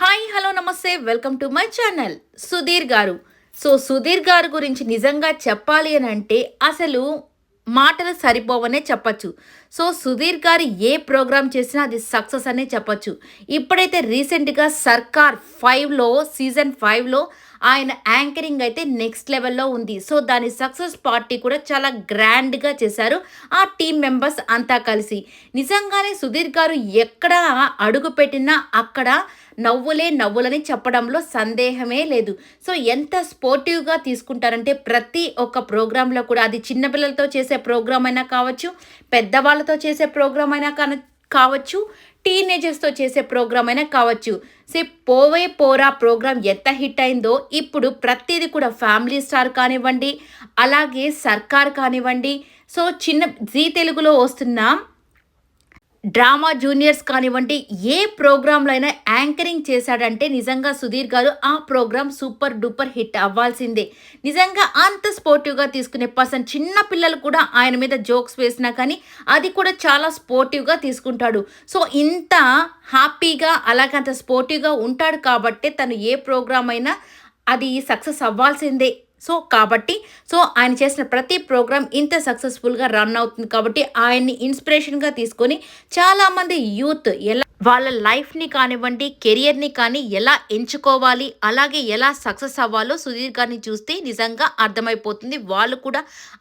Hi hello నమస్తే welcome to my channel. Sudheer garu. So Sudheer గారు గురించి నిజంగా చెప్పాలి అని అంటే అసలు మాటలు సరిపోవనే చెప్పచ్చు. సో సుధీర్ గారు ఏ ప్రోగ్రామ్ చేసినా అది సక్సెస్ అనే చెప్పచ్చు. ఇప్పుడైతే రీసెంట్గా సర్కార్ ఫైవ్లో సీజన్ ఫైవ్లో ఆయన యాంకరింగ్ అయితే నెక్స్ట్ లెవెల్లో ఉంది. సో దాని సక్సెస్ పార్టీ కూడా చాలా గ్రాండ్గా చేశారు. ఆ టీం మెంబర్స్ అంతా కలిసి. నిజంగానే సుధీర్ గారు ఎక్కడ అడుగు పెట్టినా అక్కడ నవ్వులే నవ్వులని చెప్పడంలో సందేహమే లేదు. సో ఎంత స్పోర్టివ్గా తీసుకుంటారంటే ప్రతి ఒక్క ప్రోగ్రాంలో కూడా అది చిన్నపిల్లలతో చేసే ప్రోగ్రామ్ అయినా కావచ్చు పెద్దవాళ్ళతో చేసే ప్రోగ్రామ్ అయినా కాన కావచ్చు టీనేజర్స్తో చేసే ప్రోగ్రామ్ అయినా కావచ్చు. సే పోవే పోరా ప్రోగ్రామ్ ఎంత హిట్ అయిందో ఇప్పుడు ప్రతిదీ కూడా ఫ్యామిలీ స్టార్ కానివ్వండి అలాగే సర్కార్ కానివ్వండి. సో చిన్న జీ తెలుగులో వస్తున్న డ్రామా జూనియర్స్ కానివ్వండి ఏ ప్రోగ్రాంలో అయినా యాంకరింగ్ చేశాడంటే నిజంగా సుధీర్ గారు ఆ ప్రోగ్రాం సూపర్ డూపర్ హిట్ అవ్వాల్సిందే. నిజంగా అంత స్పోర్టివ్గా తీసుకునే పర్సన్ చిన్న పిల్లలు కూడా ఆయన మీద జోక్స్ వేసినా కానీ అది కూడా చాలా స్పోర్టివ్గా తీసుకుంటాడు. సో ఇంత హ్యాపీగా అలాగే అంత స్పోర్టివ్గా ఉంటాడు కాబట్టే తను ఏ ప్రోగ్రాం అయినా అది సక్సెస్ అవ్వాల్సిందే. సో కాబట్టి సో ఆయన చేసిన ప్రతి ప్రోగ్రామ్ ఇంత సక్సెస్ఫుల్గా రన్ అవుతుంది కాబట్టి ఆయన్ని ఇన్స్పిరేషన్గా తీసుకొని చాలామంది యూత్ ఎలా వాళ్ళ లైఫ్ని కానివ్వండి కెరియర్ని కానీ ఎలా ఎంచుకోవాలి అలాగే ఎలా సక్సెస్ అవ్వాలో సుధీర్ గారిని చూస్తే నిజంగా అర్థమైపోతుంది. వాళ్ళు కూడా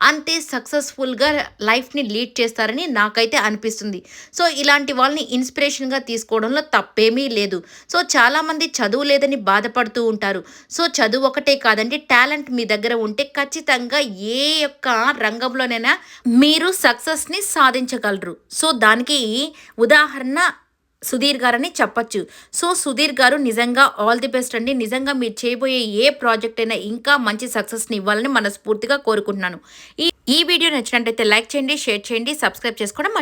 అంతే సక్సెస్ఫుల్గా లైఫ్ని లీడ్ చేస్తారని నాకైతే అనిపిస్తుంది. సో ఇలాంటి వాళ్ళని ఇన్స్పిరేషన్గా తీసుకోవడంలో తప్పేమీ లేదు. సో చాలామంది చదువు లేదని బాధపడుతూ ఉంటారు. సో చదువు ఒకటే కాదండి టాలెంట్ మీ దగ్గర ఉంటే ఖచ్చితంగా ఏ యొక్క రంగంలోనైనా మీరు సక్సెస్ని సాధించగలరు. సో దానికి ఉదాహరణ సుధీర్ గారని చెప్పచ్చు. సో సుధీర్ గారు నిజంగా ఆల్ ది బెస్ట్ అండి. నిజంగా మీరు చేయబోయే ఏ ప్రాజెక్ట్ అయినా ఇంకా మంచి సక్సెస్ని ఇవ్వాలని మనస్ఫూర్తిగా కోరుకుంటున్నాను. ఈ ఈ వీడియో నచ్చినట్టయితే లైక్ చేయండి షేర్ చేయండి సబ్స్క్రైబ్ చేసుకోవడం